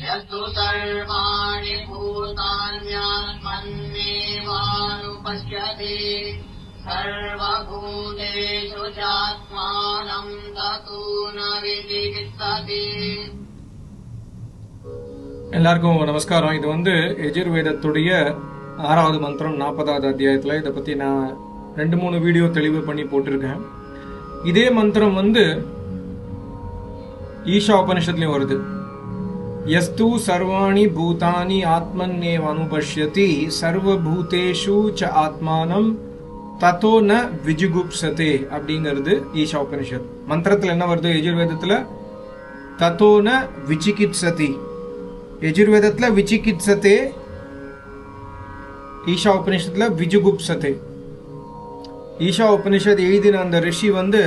यस्तु सर्वाणि भूतान्यात्मन्नेवानुपश्यति सर्वभूतेषु चात्मानम् ततो न विचिकित्सति எல்லாருக்கும் நமஸ்காரம் இது வந்து எஜுர்வேதத்துடைய ஆறாவது மந்திரம் நாற்பதாவது அத்தியாயத்தில் இதை பற்றி நான் ரெண்டு மூணு வீடியோ தெளிவு பண்ணி போட்டிருக்கேன் இதே மந்திரம் வந்து ஈஷா உபனிஷத்துலையும் வருது यस्तु सर्वाणि பூதானி ஆத்மன்னேவ अनुपश्यति सर्वभूतेषु ச ஆத்மானம் தத்தோ ந விஜுகுப்சதே அப்படிங்கிறது ஈஷா உபனிஷத் மந்திரத்தில் என்ன வருது? எஜுர்வேதத்தில் தத்தோ ந விசிகித்சதி. எஜுர்வேதத்தில் விசிகித்சதே ஈஷா உபனிஷத்தில் விஜுகுப்சதே. ஈஷா உபனிஷத் எழுதின அந்த ரிஷி வந்து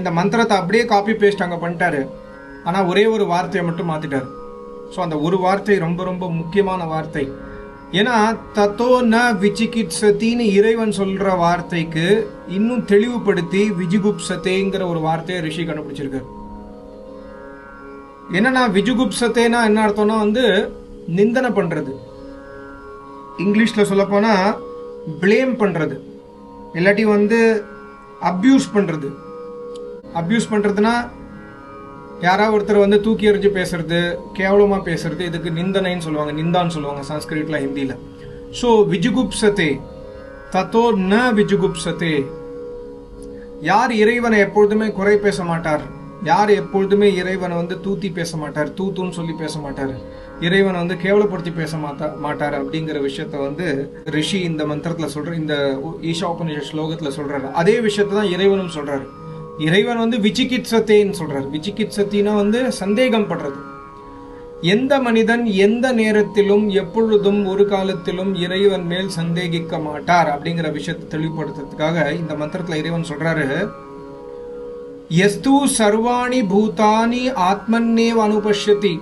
இந்த மந்திரத்தை அப்படியே காப்பி பேஸ்ட் அங்கே பண்ணிட்டாரு. ஆனால் ஒரே ஒரு வார்த்தையை மட்டும் மாற்றிட்டார் ஸோ அந்த ஒரு வார்த்தை ரொம்ப ரொம்ப முக்கியமான வார்த்தை. ஏன்னா தத்தோ ந விசிகித்சத்தின்னு இறைவன் சொல்கிற வார்த்தைக்கு இன்னும் தெளிவுபடுத்தி விஜிகுப்சத்தேங்கிற ஒரு வார்த்தையை ரிஷி கண்டுபிடிச்சிருக்காரு. என்னன்னா விஜுகுப்சத்தேனா என்ன அர்த்தம்னா வந்து நிந்தனை பண்றது. இங்கிலீஷ்ல சொல்லப்போனால் பிளேம் ப்ளேம் பண்றது. இல்லாட்டி வந்து அப்யூஸ் பண்ணுறது அப்யூஸ் பண்ணுறதுனா யாராவது ஒருத்தர் வந்து தூக்கி எறிஞ்சு பேசுறது கேவலமாக பேசுறது இதுக்கு நிந்தனைன்னு சொல்லுவாங்க நிந்தான்னு சொல்லுவாங்க சன்ஸ்கிரிட்ல ஹிந்தியில். ஸோ விஜுகுப்சதே தத்தோ ந விஜுகுப்சதே. யார் இறைவனை எப்பொழுதுமே குறை பேச மாட்டார்? யார் எப்பொழுதுமே இறைவனை வந்து தூத்தி பேச மாட்டார்? தூத்துன்னு சொல்லி பேச மாட்டார். இறைவனை வந்து கேவலப்படுத்தி பேச மாட்டா மாட்டார் அப்படிங்கிற விஷயத்த வந்து ரிஷி இந்த மந்திரத்தில் சொல்ற இந்த ஈஷா உபநிஷ ஸ்லோகத்தில் சொல்றாரு. அதே விஷயத்தை தான் இறைவனும் சொல்றாரு. இறைவன் வந்து விசிகித்சத்தேன்னு சொல்றாரு. விசிகித்சத்தினா வந்து சந்தேகம் படுறது. எந்த மனிதன் எந்த நேரத்திலும் எப்பொழுதும் ஒரு காலத்திலும் இறைவன் மேல் சந்தேகிக்க மாட்டார் அப்படிங்கிற விஷயத்தை தெளிவுபடுத்துறதுக்காக இந்த மந்திரத்துல இறைவன் சொல்றாரு. எஸ்து சர்வாணி பூதானி ஆத்மன்னேவ அனுபஷ்யதி.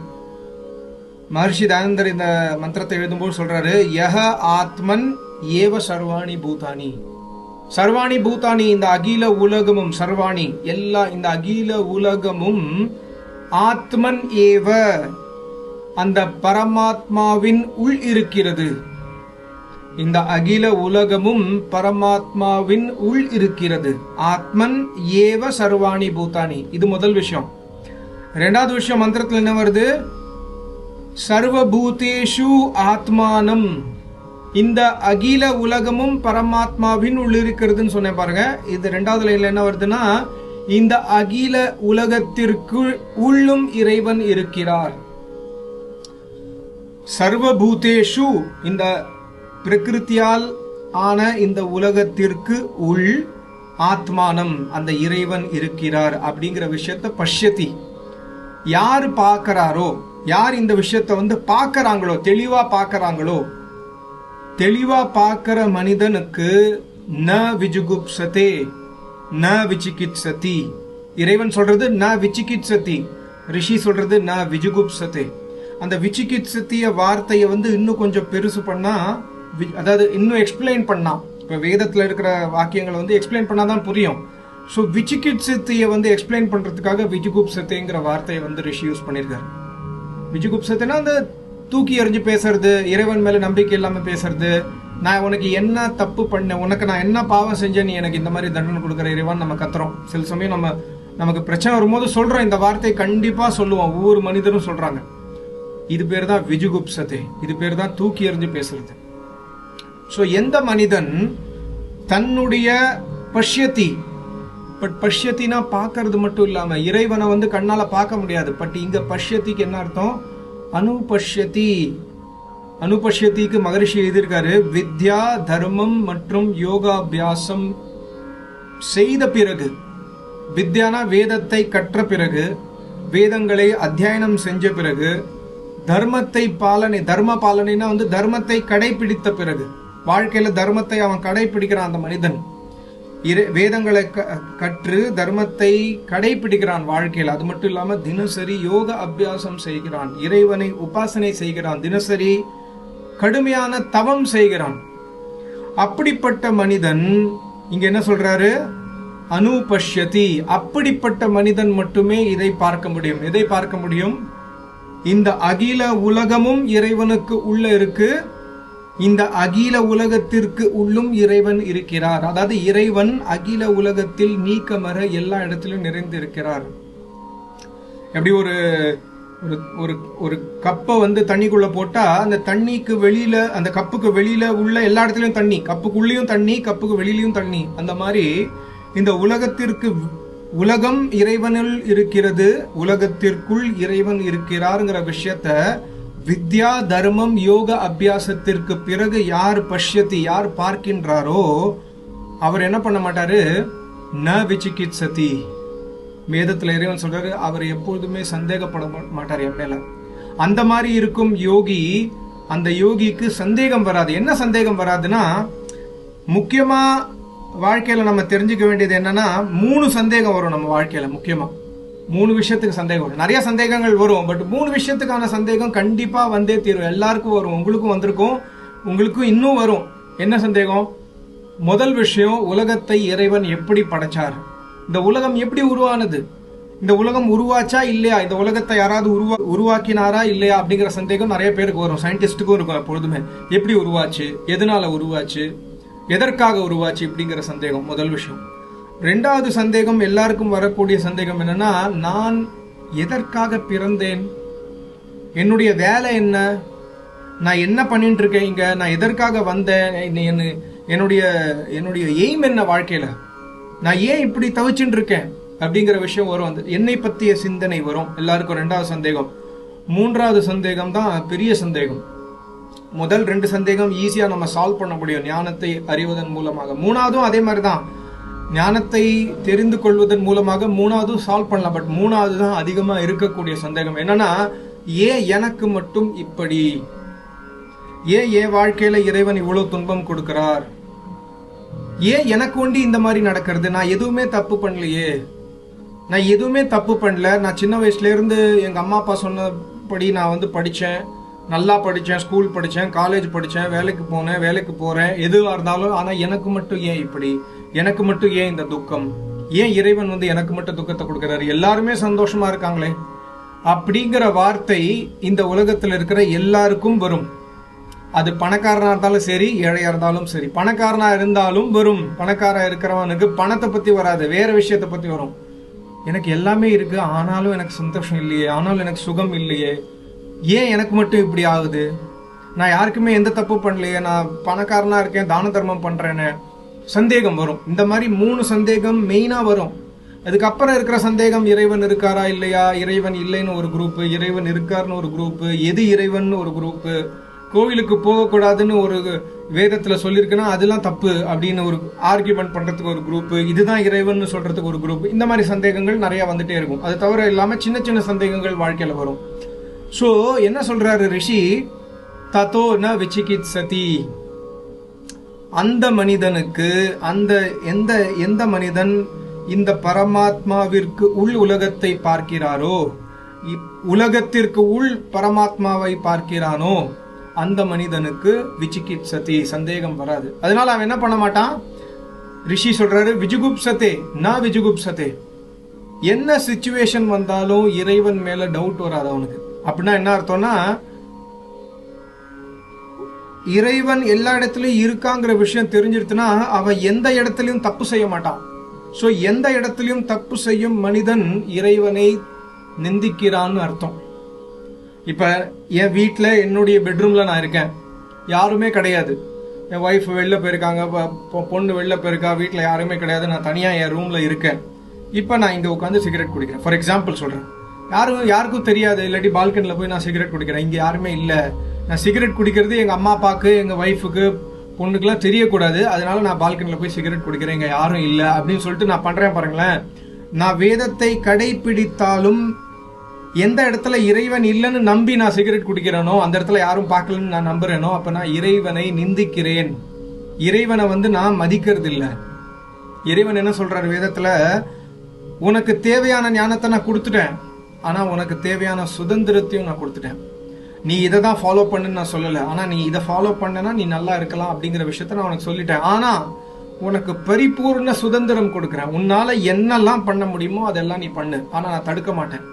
மகர்ஷி தயானந்தர் இந்த மந்திரத்தை எழுதும்போது சொல்றாரு யஹ ஆத்மன் ஏவ சர்வாணி பூதானி. சர்வாணி பூதானி இந்த அகில உலகமும் சர்வாணி எல்லா இந்த அகில உலகமும் ஆத்மன் ஏவ அந்த பரமாத்மாவின் உள் இருக்கிறது. இந்த அகில உலகமும் பரமாத்மாவின் உள் இருக்கிறது. ஆத்மன் ஏவ சர்வாணி பூதானி. இது முதல் விஷயம். ரெண்டாவது விஷயம் மந்திரத்தில் என்ன வருது? சர்வபூதேஷு ஆத்மானம். இந்த அகில உலகமும் பரமாத்மாவின் உள்ளிருக்கிறதுன்னு சொன்னேன் பாருங்க. இது ரெண்டாவது லைன்ல என்ன வருதுன்னா இந்த அகில உலகத்திற்கு உள்ளும் இறைவன் இருக்கிறார். சர்வபூதேஷு இந்த பிரகிருத்தியால் ஆன இந்த உலகத்திற்கு உள் ஆத்மானம் அந்த இறைவன் இருக்கிறார் அப்படிங்கிற விஷயத்த பஷ்யதி. யார் பார்க்கறாரோ யார் இந்த விஷயத்த வந்து பார்க்கறாங்களோ தெளிவா பார்க்கறாங்களோ தெளிவா பார்க்கிற மனிதனுக்கு ந விஜுகுப்சதே ந விசிகித்சதி இறைவன் சொல்றது ந விசிகித்சதி ரிஷி சொல்றது ந விஜுகுப்சதே. அந்த விசிகித்சத்திய வார்த்தையை வந்து இன்னும் கொஞ்சம் பெருசு பண்ணா வி- அதாவது இன்னும் எக்ஸ்பிளைன் பண்ணா. இப்போ வேதத்தில் இருக்கிற வாக்கியங்களை வந்து எக்ஸ்பிளைன் பண்ணாதான் புரியும். ஸோ விசிகித்சத்திய வந்து எக்ஸ்பிளைன் பண்ணுறதுக்காக விஜுகுப்சத்தேங்கிற வார்த்தையை வந்து ரிஷி யூஸ் பண்ணியிருக்காரு. விஜுகுப்சத்தைனா அந்த தூக்கி எறிஞ்சு பேசுறது இறைவன் மேல நம்பிக்கை இல்லாம பேசுறது. நான் உனக்கு என்ன தப்பு பண்ணேன் உனக்கு நான் என்ன பாவம் செஞ்சேன் நீ எனக்கு இந்த மாதிரி தண்டனை கொடுக்குற இறைவன் நம்ம கத்துறோம். சில சமயம் நம்ம நமக்கு பிரச்சனை வரும்போது சொல்றோம். இந்த வார்த்தையை கண்டிப்பா சொல்லுவோம். ஒவ்வொரு மனிதரும் சொல்றாங்க. இது பேர் தான் விஜுகுப்சதே. இது பேர் தான் தூக்கி எறிஞ்சு பேசுறது. ஸோ எந்த மனிதன் தன்னுடைய பஷ்யத்தி பட் பஷ்யத்தினா பார்க்கறது மட்டும் இல்லாம இறைவனை வந்து கண்ணால பார்க்க முடியாது. பட் இங்க பஷ்யத்திக்கு என்ன அர்த்தம்? அனுபஷ்யதி. அனுபஷ்யத்திக்கு மகரிஷி எழுதியிருக்காரு வித்யா தர்மம் மற்றும் யோகாபியாசம் செய்த பிறகு வித்யானா வேதத்தை கற்ற பிறகு வேதங்களை அத்தியாயனம் செஞ்ச பிறகு தர்மத்தை பாலனை தர்ம பாலனைனா வந்து தர்மத்தை கடைபிடித்த பிறகு வாழ்க்கையில தர்மத்தை அவன் கடைபிடிக்கிறான் அந்த மனிதன். இரு வேதங்களை க- கற்று தர்மத்தை கடைபிடிக்கிறான் வாழ்க்கையில். அது மட்டும் இல்லாம தினசரி யோக அபியாசம் செய்கிறான். இறைவனை உபாசனை செய்கிறான். தினசரி கடுமையான தவம் செய்கிறான். அப்படிப்பட்ட மனிதன் இங்க என்ன சொல்றாரு? அனுபஷ்யதி. அப்படிப்பட்ட மனிதன் மட்டுமே இதை பார்க்க முடியும். எதை பார்க்க முடியும்? இந்த அகில உலகமும் இறைவனுக்கு உள்ள இருக்கு. இந்த அகில உலகத்திற்கு உள்ளும் இறைவன் இருக்கிறார். அதாவது இறைவன் அகில உலகத்தில் நீக்கமர எல்லா இடத்திலும் நிறைந்திருக்கிறார். எப்படி ஒரு ஒரு ஒரு ஒரு கப்பை வந்து தண்ணிக்குள்ள போட்டா அந்த தண்ணிக்கு வெளியில அந்த கப்புக்கு வெளியில உள்ள எல்லா இடத்துலயும் தண்ணி கப்புக்குள்ளேயும் தண்ணி கப்புக்கு வெளியிலயும் தண்ணி. அந்த மாதிரி இந்த உலகத்திற்கு உலகம் இறைவனில் இருக்கிறது உலகத்திற்குள் இறைவன் இருக்கிறாருங்கிற விஷயத்த வித்யா தர்மம் யோக அபியாசத்திற்கு பிறகு யார் பஷ்யத்தி யார் பார்க்கின்றாரோ அவர் என்ன பண்ண மாட்டாரு? ந விசிகித்சதி. வேதத்தில் இறைவன் சொல்றாரு அவர் எப்பொழுதுமே சந்தேகப்பட மாட்டார் என் மேல. அந்த மாதிரி இருக்கும் யோகி அந்த யோகிக்கு சந்தேகம் வராது. என்ன சந்தேகம் வராதுன்னா முக்கியமா வாழ்க்கையில நம்ம தெரிஞ்சுக்க வேண்டியது என்னன்னா மூணு சந்தேகம் வரும் நம்ம வாழ்க்கையில முக்கியமா. மூணு விஷயத்துக்கு சந்தேகம் வரும். நிறைய சந்தேகங்கள் வரும். பட் மூணு விஷயத்துக்கான சந்தேகம் கண்டிப்பா வந்தே தீரும். எல்லாருக்கும் வரும். உங்களுக்கும் வந்திருக்கும். உங்களுக்கும் இன்னும் வரும். என்ன சந்தேகம்? முதல் விஷயம் உலகத்தை இறைவன் எப்படி படைச்சார்? இந்த உலகம் எப்படி உருவானது? இந்த உலகம் உருவாச்சா இல்லையா? இந்த உலகத்தை யாராவது உருவா உருவாக்கினாரா இல்லையா? அப்படிங்கிற சந்தேகம் நிறைய பேருக்கு வரும். சயின்டிஸ்டுக்கும் இருக்கும் எப்பொழுதுமே. எப்படி உருவாச்சு? எதனால உருவாச்சு? எதற்காக உருவாச்சு? இப்படிங்கிற சந்தேகம் முதல் விஷயம். ரெண்டாவது சந்தேகம் எல்லாருக்கும் வரக்கூடிய சந்தேகம் என்னன்னா நான் எதற்காக பிறந்தேன்? என்னுடைய வேலை என்ன? நான் என்ன பண்ணிட்டு இருக்கேன் இங்க? நான் எதற்காக வந்தேன்? என்னுடைய என்னுடைய எய்ம் என்ன வாழ்க்கையில? நான் ஏன் இப்படி தவிச்சுட்டு இருக்கேன்? அப்படிங்கிற விஷயம் வரும். அந்த என்னை பத்திய சிந்தனை வரும். எல்லாருக்கும் ரெண்டாவது சந்தேகம். மூன்றாவது சந்தேகம் தான் பெரிய சந்தேகம். முதல் ரெண்டு சந்தேகம் ஈஸியா நம்ம சால்வ் பண்ண முடியும். ஞானத்தை அறிவதன் மூலமாக. மூணாவதும் அதே மாதிரி தான் ஞானத்தை தெரிந்து கொள்வதன் மூலமாக மூணாவது சால்வ் பண்ணலாம். பட் மூணாவது தான் அதிகமாக இருக்கக்கூடிய சந்தேகம். என்னன்னா ஏன் எனக்கு மட்டும் இப்படி? ஏன் என் வாழ்க்கையில இறைவன் இவ்வளவு துன்பம் கொடுக்கிறார்? ஏன் எனக்கு ஒண்டி இந்த மாதிரி நடக்கிறது? நான் எதுவுமே தப்பு பண்ணலையே. நான் எதுவுமே தப்பு பண்ணல. நான் சின்ன வயசுல இருந்து எங்க அம்மா அப்பா சொன்னபடி நான் வந்து படித்தேன் நல்லா படித்தேன் ஸ்கூல் படித்தேன் காலேஜ் படித்தேன் வேலைக்கு போனேன் வேலைக்கு போறேன் எதுவாக இருந்தாலும். ஆனால் எனக்கு மட்டும் ஏன் இப்படி? எனக்கு மட்டும் ஏன் இந்த துக்கம்? ஏன் இறைவன் வந்து எனக்கு மட்டும் துக்கத்தை கொடுக்குறாரு? எல்லாருமே சந்தோஷமா இருக்காங்களே. அப்படிங்கிற வார்த்தை இந்த உலகத்தில் இருக்கிற எல்லாருக்கும் வரும். அது பணக்காரனா இருந்தாலும் சரி ஏழையா இருந்தாலும் சரி. பணக்காரனா இருந்தாலும் வரும். பணக்காரா இருக்கிறவனுக்கு பணத்தை பத்தி வராது. வேற விஷயத்தை பத்தி வரும். எனக்கு எல்லாமே இருக்கு. ஆனாலும் எனக்கு சந்தோஷம் இல்லையே. ஆனாலும் எனக்கு சுகம் இல்லையே. ஏன் எனக்கு மட்டும் இப்படி ஆகுது? நான் யாருக்குமே எந்த தப்பு பண்ணலையே. நான் பணக்காரனா இருக்கேன் தான தர்மம் பண்றேன்னு. சந்தேகம் வரும். இந்த மாதிரி மூணு சந்தேகம் மெயினாக வரும். அதுக்கப்புறம் இருக்கிற சந்தேகம் இறைவன் இருக்காரா இல்லையா? இறைவன் இல்லைன்னு ஒரு குரூப்பு இறைவன் இருக்காருன்னு ஒரு குரூப்பு எது இறைவன் ஒரு குரூப்பு கோவிலுக்கு போகக்கூடாதுன்னு ஒரு வேதத்தில் சொல்லியிருக்குன்னா அதெல்லாம் தப்பு அப்படின்னு ஒரு ஆர்கியூமெண்ட் பண்ணுறதுக்கு ஒரு குரூப்பு இதுதான் இறைவன் சொல்கிறதுக்கு ஒரு குரூப் இந்த மாதிரி சந்தேகங்கள் நிறையா வந்துட்டே இருக்கும். அது தவிர இல்லாமல் சின்ன சின்ன சந்தேகங்கள் வாழ்க்கையில் வரும். ஸோ என்ன சொல்கிறாரு ரிஷி? தத்தோ ந விச்சிகித் சதி அந்த மனிதனுக்கு அந்த எந்த எந்த மனிதன் இந்த பரமாத்மாவிற்கு உள் உலகத்தை பார்க்கிறாரோ உலகத்திற்கு உள் பரமாத்மாவை பார்க்கிறானோ அந்த மனிதனுக்கு விசிகித்சதி சந்தேகம் வராது. அதனால அவன் என்ன பண்ண மாட்டான்? ரிஷி சொல்றாரு விஜுகுப்சதே நான் விஜுகுப்சதே. என்ன சுச்சுவேஷன் வந்தாலும் இறைவன் மேல டவுட் வராது அவனுக்கு. அப்படின்னா என்ன அர்த்தம்னா இறைவன் எல்லா இடத்துலயும் இருக்காங்கிற விஷயம் தெரிஞ்சிருச்சுன்னா அவன் எந்த இடத்துலயும் தப்பு செய்ய மாட்டான். ஸோ எந்த இடத்துலயும் தப்பு செய்யும் மனிதன் இறைவனை நிந்திக்கிறான்னு அர்த்தம். இப்ப என் வீட்டில் என்னுடைய பெட்ரூம்ல நான் இருக்கேன். யாருமே கிடையாது. என் ஒய்ஃப் வெளில போயிருக்காங்க பொண்ணு வெளில போயிருக்கா வீட்டில் யாருமே கிடையாது. நான் தனியாக என் ரூம்ல இருக்கேன். இப்போ நான் இங்கே உட்காந்து சிகரெட் குடிக்கிறேன். ஃபார் எக்ஸாம்பிள் சொல்கிறேன் யாரும் யாருக்கும் தெரியாது. இல்லாட்டி பால்கனியில் போய் நான் சிகரெட் குடிக்கிறேன். இங்கே யாருமே இல்லை. நான் சிகரெட் குடிக்கிறது எங்கள் அம்மா அப்பாவுக்கு எங்கள் ஒய்ஃபுக்கு பொண்ணுக்கெல்லாம் தெரியக்கூடாது. அதனால நான் பால்கனியில் போய் சிகரெட் குடிக்கிறேன் இங்கே யாரும் இல்லை அப்படின்னு சொல்லிட்டு நான் பண்ணுறேன் பாருங்களேன். நான் வேதத்தை கடைபிடித்தாலும் எந்த இடத்துல இறைவன் இல்லைன்னு நம்பி நான் சிகரெட் குடிக்கிறேனோ அந்த இடத்துல யாரும் பார்க்கலன்னு நான் நம்புறேனோ அப்போ நான் இறைவனை நிந்திக்கிறேன். இறைவனை வந்து நான் மதிக்கிறது இல்லை இறைவன் என்ன சொல்கிறார் வேதத்தில்? உனக்கு தேவையான ஞானத்தை நான் கொடுத்துட்டேன். ஆனால் உனக்கு தேவையான சுதந்திரத்தையும் நான் கொடுத்துட்டேன். நீ இதை தான் ஃபாலோ பண்ணுன்னு நான் சொல்லலை. ஆனால் நீ இதை ஃபாலோ பண்ணனா நீ நல்லா இருக்கலாம் அப்படிங்கிற விஷயத்த நான் உனக்கு சொல்லிட்டேன். ஆனால் உனக்கு பரிபூர்ண சுதந்திரம் கொடுக்குறேன். உன்னால் என்னெல்லாம் பண்ண முடியுமோ அதெல்லாம் நீ பண்ணு. ஆனால் நான் தடுக்க மாட்டேன்.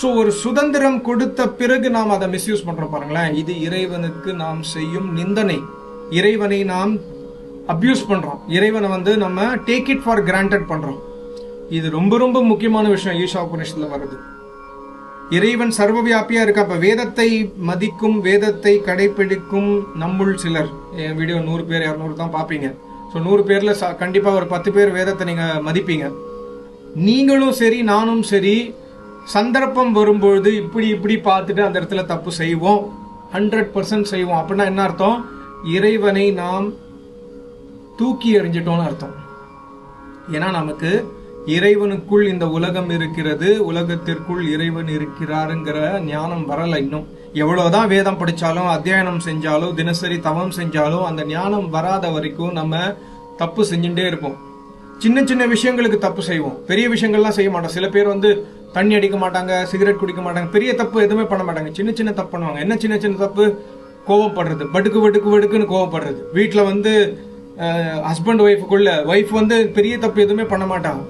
ஸோ ஒரு சுதந்திரம் கொடுத்த பிறகு நாம் அதை மிஸ்யூஸ் பண்ணுறோம் பாருங்களேன். இது இறைவனுக்கு நாம் செய்யும் நிந்தனை. இறைவனை நாம் அப்யூஸ் பண்ணுறோம் இறைவனை வந்து நம்ம டேக் இட் ஃபார் கிராண்டட் பண்ணுறோம் இது ரொம்ப ரொம்ப முக்கியமான விஷயம். ஈஷா உபநிஷத்தில் வருது. இறைவன் சர்வவியாபியா இருக்கா அப்ப வேதத்தை மதிக்கும் வேதத்தை கடைபிடிக்கும் நம்முள் சிலர். என் வீடியோ நூறு பேர் இரநூறு தான் பார்ப்பீங்க ஸோ நூறு பேர்ல ச- கண்டிப்பா ஒரு பத்து பேர் வேதத்தை நீங்க மதிப்பீங்க. நீங்களும் சரி நானும் சரி சந்தர்ப்பம் வரும்பொழுது இப்படி இப்படி பார்த்துட்டு அந்த இடத்துல தப்பு செய்வோம். ஹண்ட்ரட் பர்சன்ட் செய்வோம். அப்படின்னா என்ன அர்த்தம்? இறைவனை நாம் தூக்கி எறிஞ்சிட்டோம்னு அர்த்தம். ஏன்னா நமக்கு இறைவனுக்குள் இந்த உலகம் இருக்கிறது உலகத்திற்குள் இறைவன் இருக்கிறாருங்கிற ஞானம் வரல இன்னும். எவ்வளவுதான் வேதம் படிச்சாலும் அத்தியாயனம் செஞ்சாலும் தினசரி தவம் செஞ்சாலும் அந்த ஞானம் வராத வரைக்கும் நம்ம தப்பு செஞ்சுட்டே இருப்போம். சின்ன சின்ன விஷயங்களுக்கு தப்பு செய்வோம். பெரிய விஷயங்கள்லாம் செய்ய மாட்டோம். சில பேர் வந்து தண்ணி அடிக்க மாட்டாங்க சிகரெட் குடிக்க மாட்டாங்க பெரிய தப்பு எதுவுமே பண்ண மாட்டாங்க. சின்ன சின்ன தப்பு பண்ணுவாங்க. என்ன சின்ன சின்ன தப்பு? கோவப்படுறது. படுக்கு வடுக்கு படுக்குன்னு கோவப்படுறது. வீட்டில் வந்து ஹஸ்பண்ட் ஒய்ஃபுக்குள்ள ஒய்ஃப் வந்து பெரிய தப்பு எதுவுமே பண்ண மாட்டாங்க.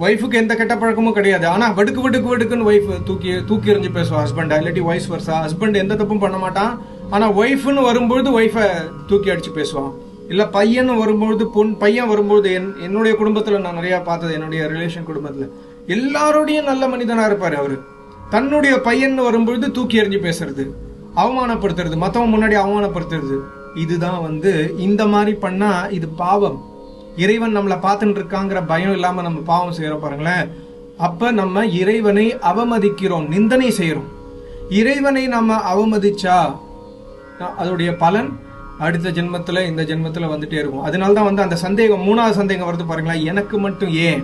ஒய்ஃபுக்கு எந்த கெட்ட பழக்கமும் கிடையாது. ஆனால் வடுக்கு வடுக்கு வடுக்குன்னு ஒய்ஃப் தூக்கி தூக்கி எறிஞ்சு பேசுவா ஹஸ்பண்ட் இல்லாட்டி ஒய்ஃப் வருஷா ஹஸ்பண்ட் எந்த தப்பும் பண்ண மாட்டான். ஆனால் ஒய்ஃப்னு வரும்பொழுது ஒய்ஃபை தூக்கி அடிச்சு பேசுவான் இல்லை பையன் வரும்பொழுது பொன் பையன் வரும்பொழுது என் என்னுடைய குடும்பத்தில் நான் நிறையா பார்த்தது என்னுடைய ரிலேஷன் குடும்பத்தில். எல்லாரோடையும் நல்ல மனிதனாக இருப்பார் அவர். தன்னுடைய பையன் வரும்பொழுது தூக்கி எறிஞ்சு பேசுறது. அவமானப்படுத்துறது. மற்றவங்க முன்னாடி அவமானப்படுத்துறது. இதுதான் வந்து இந்த மாதிரி பண்ணால் இது பாவம். இறைவன் நம்மளை பார்த்துட்டு இருக்காங்கிற பயம் இல்லாம நம்ம பாவம் செய்கிறோம் பாருங்களேன். அப்ப நம்ம இறைவனை அவமதிக்கிறோம் நிந்தனை செய்யறோம். இறைவனை நம்ம அவமதிச்சா அதோடைய பலன் அடுத்த ஜென்மத்தில் இந்த ஜென்மத்தில் வந்துட்டே இருக்கும். அதனால தான் வந்து அந்த சந்தேகம் மூணாவது சந்தேகம் வருது பாருங்களேன். எனக்கு மட்டும் ஏன்?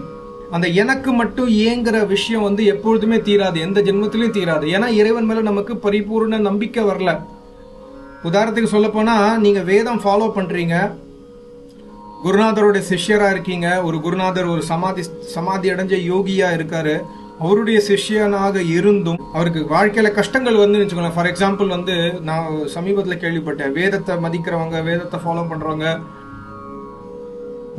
அந்த எனக்கு மட்டும் ஏங்கிற விஷயம் வந்து எப்பொழுதுமே தீராது. எந்த ஜென்மத்திலையும் தீராது. ஏன்னா இறைவன் மேலே நமக்கு பரிபூர்ண நம்பிக்கை வரல. உதாரணத்துக்கு சொல்லப்போனால் நீங்கள் வேதம் ஃபாலோ பண்ணுறீங்க குருநாதரோட சிஷ்யரா இருக்கீங்க. ஒரு குருநாதர் ஒரு சமாதி சமாதி அடைஞ்ச யோகியா இருக்காரு. அவருடைய சிஷ்யனாக இருந்தும் அவருக்கு வாழ்க்கையில கஷ்டங்கள் வந்து வச்சுக்கோங்களேன். ஃபார் எக்ஸாம்பிள் வந்து நான் சமீபத்துல கேள்விப்பட்டேன். வேதத்தை மதிக்கிறவங்க வேதத்தை ஃபாலோ பண்றவங்க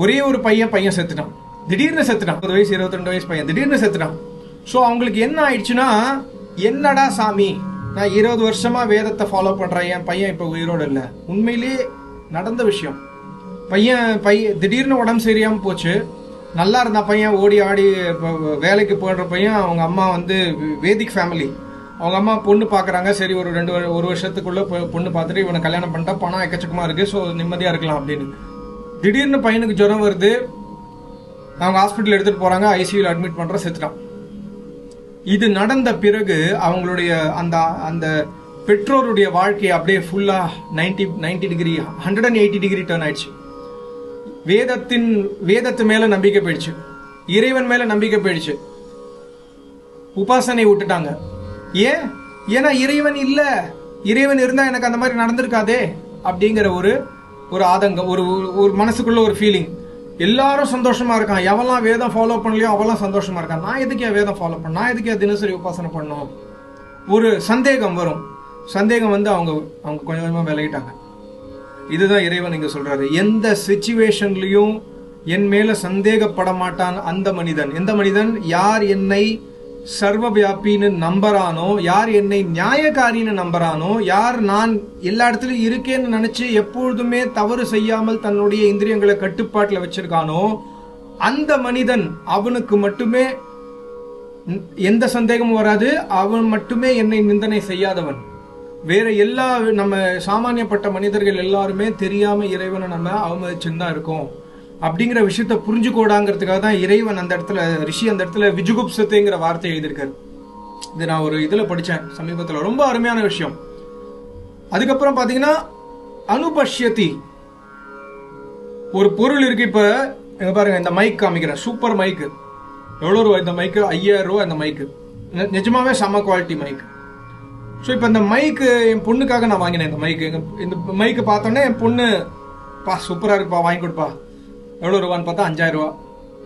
ஒரே ஒரு பையன் பையன் செத்துட்டான். திடீர்னு செத்துட்டான். ஒரு வயசு இருபத்தி ரெண்டு வயசு பையன் திடீர்னு செத்துட்டான். ஸோ அவங்களுக்கு என்ன ஆயிடுச்சுன்னா என்னடா சாமி நான் இருபது வருஷமா வேதத்தை ஃபாலோ பண்றேன். என் பையன் இப்போ உயிரோடு இல்லை. உண்மையிலேயே நடந்த விஷயம். பையன் பையன் திடீர்னு உடம்பு சரியாம போச்சு. நல்லா இருந்த பையன் ஓடி ஆடி இப்போ வேலைக்கு போடுற பையன் அவங்க அம்மா வந்து வேதிக் ஃபேமிலி அவங்க அம்மா பொண்ணு பார்க்குறாங்க சரி ஒரு ரெண்டு ஒரு வருஷத்துக்குள்ள பொண்ணு பார்த்துட்டு இவனை கல்யாணம் பண்ணிட்டா பணம் எக்கச்சக்கமாக இருக்குது ஸோ நிம்மதியாக இருக்கலாம் அப்படின்னு. திடீர்னு பையனுக்கு ஜுரம் வருது. அவங்க ஹாஸ்பிட்டல் எடுத்துகிட்டு போகிறாங்க ஐசியூவில் அட்மிட் பண்ணுற செத்துட்டான். இது நடந்த பிறகு அவங்களுடைய அந்த அந்த பெற்றோருடைய வாழ்க்கை அப்படியே ஃபுல்லாக ninety ninety degree hundred and eighty degree turn ஆயிடுச்சு. வேதத்தின் வேதத்து மேல நம்பிக்கை போயிடுச்சு. இறைவன் மேல நம்பிக்கை போயிடுச்சு. உபாசனை விட்டுட்டாங்க. ஏன்? ஏன்னா இறைவன் இல்ல. இறைவன் இருந்தா எனக்கு அந்த மாதிரி நடந்திருக்காதே அப்படிங்கிற ஒரு ஒரு ஆதங்கம் ஒரு ஒரு- மனசுக்குள்ள ஒரு ஃபீலிங் எல்லாரும் சந்தோஷமா இருக்கான் எவெல்லாம் வேதம் ஃபாலோ பண்ணலையோ அவெல்லாம் சந்தோஷமா இருக்கான். நான் எதுக்கு என் வேதம் ஃபாலோ பண்ண? நான் எதுக்கு என் தினசரி உபாசனை பண்ணணும் ஒரு சந்தேகம் வரும். சந்தேகம் வந்து அவங்க அவங்க கொஞ்சம் கொஞ்சமாக விலகிட்டாங்க. இதுதான் இறைவன் இங்க சொல்றாரு. எந்த சுச்சுவேஷன்லயும் என் மேல சந்தேகப்பட மாட்டான் அந்த மனிதன். எந்த மனிதன்? யார் என்னை சர்வ வியாபின்னு நம்புறானோ யார் என்னை நியாயக்காரின்னு நம்புறானோ யார் நான் எல்லா இடத்துலயும் இருக்கேன்னு நினைச்சு எப்பொழுதுமே தவறு செய்யாமல் தன்னுடைய இந்திரியங்களை கட்டுப்பாட்டில் வச்சிருக்கானோ அந்த மனிதன் அவனுக்கு மட்டுமே எந்த சந்தேகமும் வராது அவன் மட்டுமே என்னை நிந்தனை செய்யாதவன். வேற எல்லா நம்ம சாமானியப்பட்ட மனிதர்கள் எல்லாருமே தெரியாம இறைவனை நம்ம அவமதிச்சுன்னு தான் இருக்கோம். அப்படிங்கிற விஷயத்த புரிஞ்சுக்கோடாங்கிறதுக்காக தான் இறைவன் அந்த இடத்துல ரிஷி அந்த இடத்துல விஜுகுப்சத்தைங்கிற வார்த்தை எழுதியிருக்காரு. இது நான் ஒரு இதுல படிச்சேன் சமீபத்துல. ரொம்ப அருமையான விஷயம். அதுக்கப்புறம் பாத்தீங்கன்னா அனுபஷ்யதி. ஒரு பொருள் இருக்கு இப்ப எங்கே பாருங்க இந்த மைக் காமிக்கிறேன். சூப்பர் மைக் எவ்வளவு ரூபா இந்த மைக்கு ஐயாயிரம் ரூபா இந்த மைக்கு நிஜமாவே செம குவாலிட்டி மைக் ஸோ இப்போ இந்த மைக்கு என் பொண்ணுக்காக நான் வாங்கினேன் இந்த மைக்கு இந்த மைக்கு பார்த்தோன்னே என் பொண்ணு பா சூப்பராக இருக்குப்பா வாங்கி கொடுப்பா. எவ்வளோ ரூபான்னு பார்த்தா அஞ்சாயிரம் ரூபா.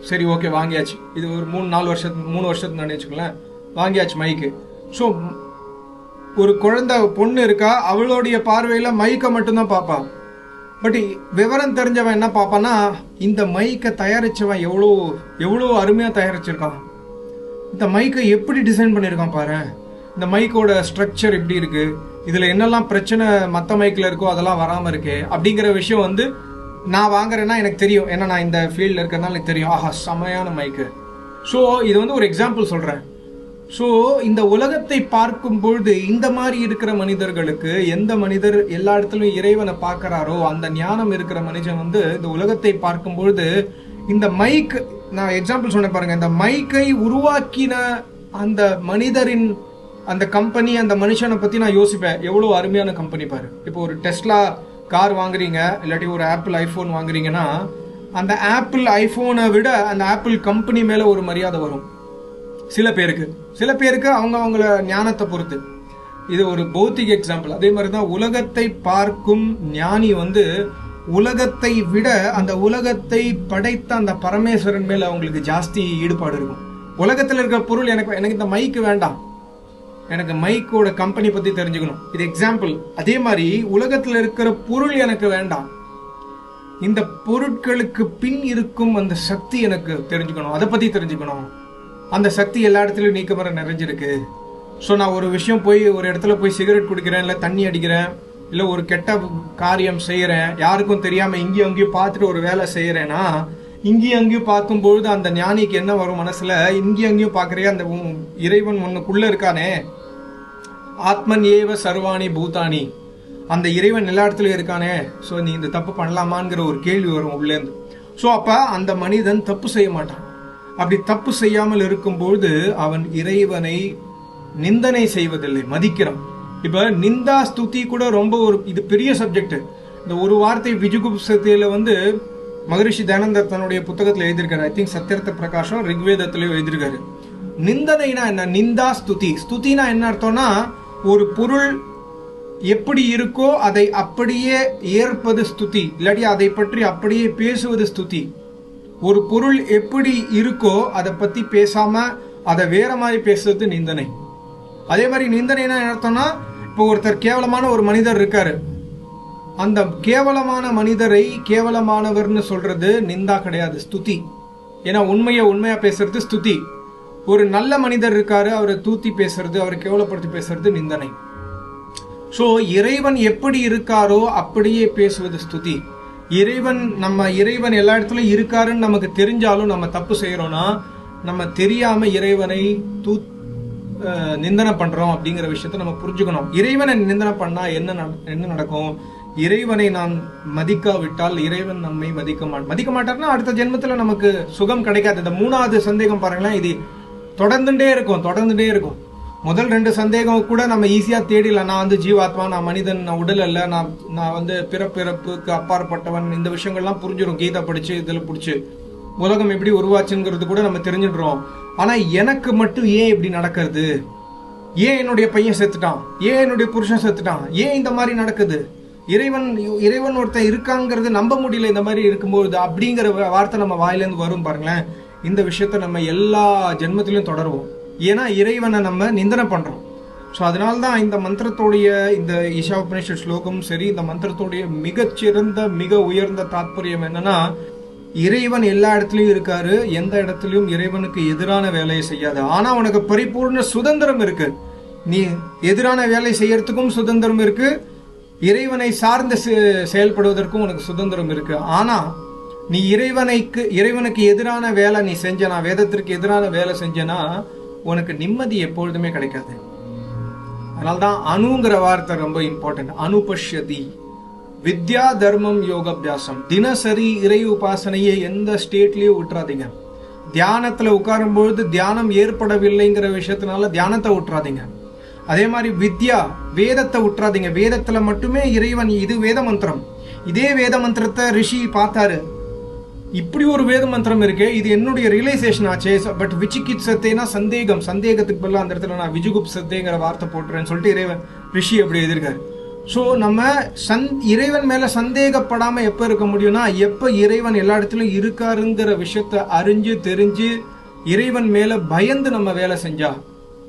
சரி ஓகே வாங்கியாச்சு. இது ஒரு மூணு நாலு வருஷத்து மூணு வருஷத்துக்கு நான் வச்சுக்கோங்களேன். வாங்கியாச்சு மைக்கு ஸோ ஒரு குழந்தை பொண்ணு இருக்கா அவளுடைய பார்வையில் மைக்கை மட்டும்தான் பார்ப்பான் பட் விவரம் தெரிஞ்சவன் என்ன பார்ப்பான்னா இந்த மைக்கை தயாரித்தவன் எவ்வளோ எவ்வளோ அருமையாக தயாரிச்சிருக்கான். இந்த மைக்கை எப்படி டிசைன் பண்ணியிருக்கான் பாரு. இந்த மைக்கோட ஸ்ட்ரக்சர் எப்படி இருக்கு. இதுல என்னெல்லாம் பிரச்சனை மற்ற மைக்ல இருக்கோ அதெல்லாம் வராம இருக்கு அப்படிங்கிற விஷயம் வந்து நான் வாங்குறேன்னா எனக்கு தெரியும். ஏன்னா நான் இந்த ஃபீல்டில் இருக்கிறதுனால எனக்கு தெரியும். ஆஹா செமையான மைக்கு. ஸோ இது வந்து ஒரு எக்ஸாம்பிள் சொல்கிறேன் ஸோ இந்த உலகத்தை பார்க்கும் பொழுது இந்த மாதிரி இருக்கிற மனிதர்களுக்கு எந்த மனிதர் எல்லா இடத்துலையும் இறைவனை பார்க்குறாரோ அந்த ஞானம் இருக்கிற மனுஷன் வந்து இந்த உலகத்தை பார்க்கும் பொழுது இந்த மைக் நான் எக்ஸாம்பிள் சொன்னேன் பாருங்க. இந்த மைக்கை உருவாக்கின அந்த மனிதரின் அந்த கம்பெனி அந்த மனுஷனை பத்தி நான் யோசிப்பேன். எவ்வளவு அருமையான கம்பெனி பாரு. இப்போ ஒரு டெஸ்லா கார் வாங்குறீங்க இல்லாட்டி ஒரு ஆப்பிள் ஐபோன் வாங்குறீங்கன்னா அந்த ஆப்பிள் ஐபோனை விட அந்த ஆப்பிள் கம்பெனி மேல ஒரு மரியாதை வரும். சில பேருக்கு. சில பேருக்கு அவங்க அவங்கள ஞானத்தை பொறுத்து. இது ஒரு பௌத்திக எக்ஸாம்பிள் அதே மாதிரி தான் உலகத்தை பார்க்கும் ஞானி வந்து உலகத்தை விட அந்த உலகத்தை படைத்த அந்த பரமேஸ்வரன் மேல அவங்களுக்கு ஜாஸ்தி ஈடுபாடு இருக்கும். உலகத்தில் இருக்கிற பொருள் எனக்கு எனக்கு இந்த மைக்கு வேண்டாம். எனக்கு மைக்கோட கம்பெனி பத்தி தெரிஞ்சுக்கணும். இது எக்ஸாம்பிள் அதே மாதிரி உலகத்தில் இருக்கிற பொருள் எனக்கு வேண்டாம். இந்த பொருட்களுக்கு பின் இருக்கும் அந்த சக்தி எனக்கு தெரிஞ்சுக்கணும். அதை பத்தி தெரிஞ்சுக்கணும். அந்த சக்தி எல்லா இடத்துலையும் நீக்கமர நிறைஞ்சிருக்கு. ஸோ நான் ஒரு விஷயம் போய் ஒரு இடத்துல போய் சிகரெட் குடிக்கிறேன் இல்லை தண்ணி அடிக்கிறேன் இல்லை ஒரு கெட்ட காரியம் செய்கிறேன் யாருக்கும் தெரியாமல் இங்கேயும் அங்கேயும் பார்த்துட்டு ஒரு வேலை செய்கிறேன்னா இங்கேயும் அங்கேயும் பார்க்கும்பொழுது அந்த ஞானிக்கு என்ன வரும் மனசில்? இங்கேயும் அங்கேயும் பார்க்குறே அந்த இறைவன் ஒன்றுக்குள்ளே இருக்கானே ஆத்மன் ஏவ சர்வாணி பூதானி அந்த இறைவன் எல்லா இடத்துலயும் இருக்கானே. ஸோ நீ இந்த தப்பு பண்ணலாமாங்கிற ஒரு கேள்வி வரும் உள்ளேருந்து ஸோ அப்போ அந்த மனிதன் தப்பு செய்ய மாட்டான். அப்படி தப்பு செய்யாமல் இருக்கும்பொழுது அவன் இறைவனை நிந்தனை செய்வதில்லை மதிக்கிறான். இப்போ நிந்தா ஸ்துதி கூட ரொம்ப ஒரு இது பெரிய சப்ஜெக்ட் இந்த ஒரு வார்த்தை விஜுகுப்சத்தில வந்து மகரிஷி தயானந்தர் தன்னுடைய புத்தகத்தில் எழுதியிருக்காரு. ஐ திங்க் சத்தியர்த்த பிரகாஷம் ரிக்வேதத்திலையும் எழுதியிருக்காரு. நிந்தனைனா என்ன? நிந்தா ஸ்துதி. ஸ்துதினா என்ன அர்த்தம்னா ஒரு பொருள் எப்படி இருக்கோ அதை அப்படியே ஏற்பது ஸ்துதி. இல்லாட்டி அதை பற்றி அப்படியே பேசுவது ஸ்துதி. ஒரு பொருள் எப்படி இருக்கோ அதை பற்றி பேசாம அதை வேற மாதிரி பேசுறது நிந்தனை. அதே மாதிரி நிந்தனைனா என்ன அர்த்தம்னா இப்போ ஒருத்தர் கேவலமான ஒரு மனிதர் இருக்காரு. அந்த கேவலமான மனிதரை கேவலமானவர்னு சொல்றது நிந்தா கிடையாது ஸ்துதி. ஏன்னா உண்மையை உண்மையா பேசுறது ஸ்துதி. ஒரு நல்ல மனிதர் இருக்காரு அவரை தூத்தி பேசுறது அவரை கேவலப்படுத்தி பேசுறது நிந்தனை. ஸோ இறைவன் எப்படி இருக்காரோ அப்படியே பேசுவது ஸ்துதி. இறைவன் நம்ம இறைவன் எல்லா இடத்துலையும் இருக்காருன்னு நமக்கு தெரிஞ்சாலும் நம்ம தப்பு செய்கிறோன்னா நம்ம தெரியாம இறைவனை தூ நிந்தனை பண்றோம் அப்படிங்கிற விஷயத்த நம்ம புரிஞ்சுக்கணும். இறைவனை நிந்தனை பண்ணா என்ன நட- என்ன நடக்கும்? இறைவனை நான் மதிக்காவிட்டால் இறைவன் நம்மை மதிக்க மாட்டான். மதிக்க மாட்டார்னா அடுத்த ஜென்மத்தில் நமக்கு சுகம் கிடைக்காது. இந்த மூணாவது சந்தேகம் பாருங்களேன் இது தொடர்ந்துட்டே இருக்கும் தொடர்ந்துட்டே இருக்கும். முதல் ரெண்டு சந்தேகம் கூட நம்ம ஈஸியாக தேடிடலாம். நான் வந்து ஜீவாத்மா நான் மனிதன் நான் உடல் அல்ல நான் நான் வந்து பிறப்பிறப்புக்கு அப்பாற்பட்டவன். இந்த விஷயங்கள்லாம் புரிஞ்சிடும் கீதா படிச்சு இதில் பிடிச்சி. உலகம் எப்படி உருவாச்சுங்கிறது கூட நம்ம தெரிஞ்சிடுறோம் ஆனால் எனக்கு மட்டும் ஏன் இப்படி நடக்கிறது? ஏன் என்னுடைய பையன் செத்துட்டான்? ஏன் என்னுடைய புருஷன் செத்துட்டான்? ஏன் இந்த மாதிரி நடக்குது? இறைவன் இறைவன் ஒருத்தன் இருக்காங்கிறது நம்ப முடியல. இந்த மாதிரி இருக்கும்போது அப்படிங்கிற வார்த்தை நம்ம வாயிலேருந்து வரும் பாருங்களேன். இந்த விஷயத்த நம்ம எல்லா ஜென்மத்திலையும் தொடருவோம். ஏன்னா இறைவனை நம்ம நிந்தனை பண்ணுறோம் ஸோ அதனால தான் இந்த மந்திரத்துடைய இந்த ஈஷா உபநிஷத் ஸ்லோகம் சரி இந்த மந்திரத்துடைய மிகச்சிறந்த மிக உயர்ந்த தாத்பரியம் என்னன்னா இறைவன் எல்லா இடத்துலையும் இருக்காரு எந்த இடத்துலையும் இறைவனுக்கு எதிரான வேலையை செய்யாது. ஆனால் உனக்கு பரிபூர்ண சுதந்திரம் இருக்கு. நீ எதிரான வேலை செய்யறதுக்கும் சுதந்திரம் இருக்கு. இறைவனை சார்ந்து செ- செயல்படுவதற்கும் உனக்கு சுதந்திரம் இருக்கு. ஆனால் நீ இறைவனைக்கு இறைவனுக்கு எதிரான வேலை நீ செஞ்சனா வேதத்திற்கு எதிரான வேலை செஞ்சனா உனக்கு நிம்மதி எப்பொழுதுமே கிடைக்காது. அதனால்தான் அணுங்கிற வார்த்தை ரொம்ப இம்பார்ட்டன்ட் அனுபஷ்யதி. வித்யா தர்மம் யோகாபியாசம். தினசரி இறை உபாசனையை எந்த ஸ்டேட்லயும் விட்டுறாதீங்க தியானத்துல உட்காரும் பொழுது தியானம் ஏற்படவில்லைங்கிற விஷயத்தினால தியானத்தை விட்டுறாதீங்க அதே மாதிரி வித்யா வேதத்தை விட்டுறாதீங்க வேதத்துல மட்டுமே இறைவன் இது வேத மந்திரம். இதே வேத மந்திரத்தை ரிஷி பார்த்தாரு. இப்படி ஒரு வேத மந்திரம் இருக்கு இது என்னுடைய ரியலைசேஷன் ஆச்சு பட் விசிகித்சத்தேனா சந்தேகம். சந்தேகத்துக்கு பதிலாக அந்த இடத்துல நான் விஜுகுப்சத்தேங்கிற வார்த்தை போட்டுறேன்னு சொல்லிட்டு இறைவன் ரிஷி அப்படி எதிர்க்காரு ஸோ நம்ம சந் இறைவன் மேலே சந்தேகப்படாமல் எப்போ இருக்க முடியும்னா எப்போ இறைவன் எல்லா இடத்துலையும் இருக்காருங்கிற விஷயத்த அறிஞ்சு தெரிஞ்சு இறைவன் மேலே பயந்து நம்ம வேலை செஞ்சா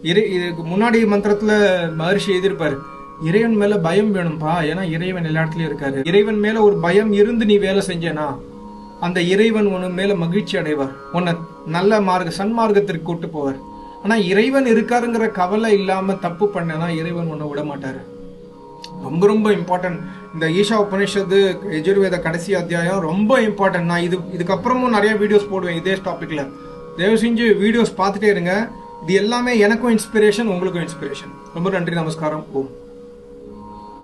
இறை இதுக்கு முன்னாடி மந்திரத்தில் மகர்ஷி எதிர்ப்பார் இறைவன் மேலே பயம் வேணும்ப்பா ஏன்னா இறைவன் எல்லா இடத்துலையும் இருக்காரு. இறைவன் மேலே ஒரு பயம் இருந்து நீ வேலை செஞ்சேனா அந்த இறைவன் உன் மேல மகிழ்ச்சி அடைவார். உன்னை நல்ல மார்க்க சன்மார்க்கத்திற்கு கூட்டு போவார். ஆனா இறைவன் இருக்காருங்கிற கவலை இல்லாம தப்பு பண்ணனா இறைவன் உன்னை விட மாட்டாரு. ரொம்ப ரொம்ப இம்பார்ட்டன்ட் இந்த ஈஷா உபனிஷத்து எஜுர்வேத கடைசி அத்தியாயம் ரொம்ப இம்பார்ட்டன்ட் நான் இது இதுக்கப்புறமும் நிறைய வீடியோஸ் போடுவேன் இதே டாபிக்ல தயவு செஞ்சு வீடியோஸ் பார்த்துட்டே இருங்க. இது எல்லாமே எனக்கும் இன்ஸ்பிரேஷன் உங்களுக்கும் இன்ஸ்பிரேஷன் ரொம்ப நன்றி நமஸ்காரம். ஓம்.